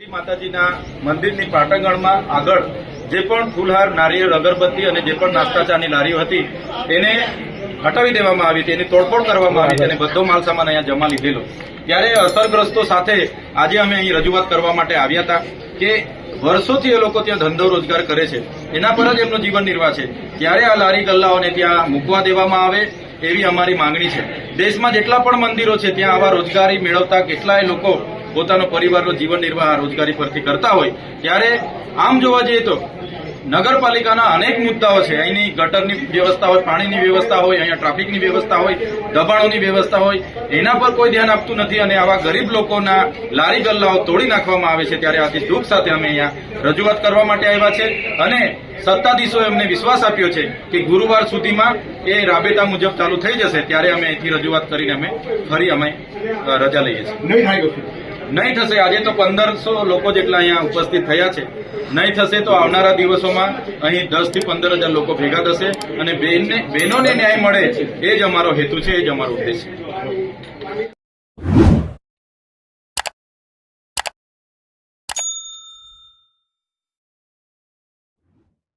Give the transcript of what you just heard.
માતાજીના મંદિરની પાટણગણમાં આગળ જે પણ ફૂલહાર નારિયેળ અગરબત્તી અને જે પણ નાસ્તા ચાની લારીઓ હતી, તેને હટાવી દેવામાં આવી હતી, એની તોડફોડ કરવામાં આવી હતી અને બધો માલ સામાન અહીંયા જમા લીધેલો. ત્યારે અસરગ્રસ્તો સાથે આજે અમે અહીં રજૂઆત કરવા માટે આવ્યા હતા કે વર્ષોથી એ લોકો ત્યાં ધંધો રોજગાર કરે છે. એના પર જ એમનો જીવન નિર્વાહ છે. ત્યારે આ લારી ગલ્લાઓને ત્યાં મૂકવા દેવામાં આવે એવી અમારી માંગણી છે. દેશમાં જેટલા પણ મંદિરો છે, ત્યાં આવા રોજગારી મેળવતા કેટલાય લોકો પોતાનો પરિવારનો જીવન નિર્વાહ રોજગારી પરથી કરતા હોય, ત્યારે આમ જોવા જઈએ તો નગરપાલિકાના અનેક મુદ્દાઓ છે. અહીંની ગટરની વ્યવસ્થા હોય, પાણીની વ્યવસ્થા હોય, અહીંયા ટ્રાફિકની વ્યવસ્થા હોય, દબાણોની વ્યવસ્થા હોય, એના પર કોઈ ધ્યાન આપતું નથી અને આવા ગરીબ લોકોના લારી ગલ્લાઓ તોડી નાખવામાં આવે છે ત્યારે આથી દુઃખ સાથે અમે અહીંયા રજૂઆત કરવા માટે આવ્યા છે અને સત્તાધીશોએ અમને વિશ્વાસ આપ્યો છે કે ગુરુવાર સુધીમાં એ રાબેતા મુજબ ચાલુ થઈ જશે. ત્યારે અમે અહીંથી રજૂઆત કરીને અમે ફરી અમે રજા લઈએ છીએ. નહીં થશે. આજે તો પંદરસો લોકો જેટલા અહીંયા ઉપસ્થિત થયા છે. નહીં થશે તો આવનારા દિવસોમાં અહીં દસથી પંદર હજાર લોકો ભેગા થશે અને બેનને બહેનોને ન્યાય મળે. એ જ અમારો હેતુ છે, એ જ અમારો ઉદ્દેશ છે.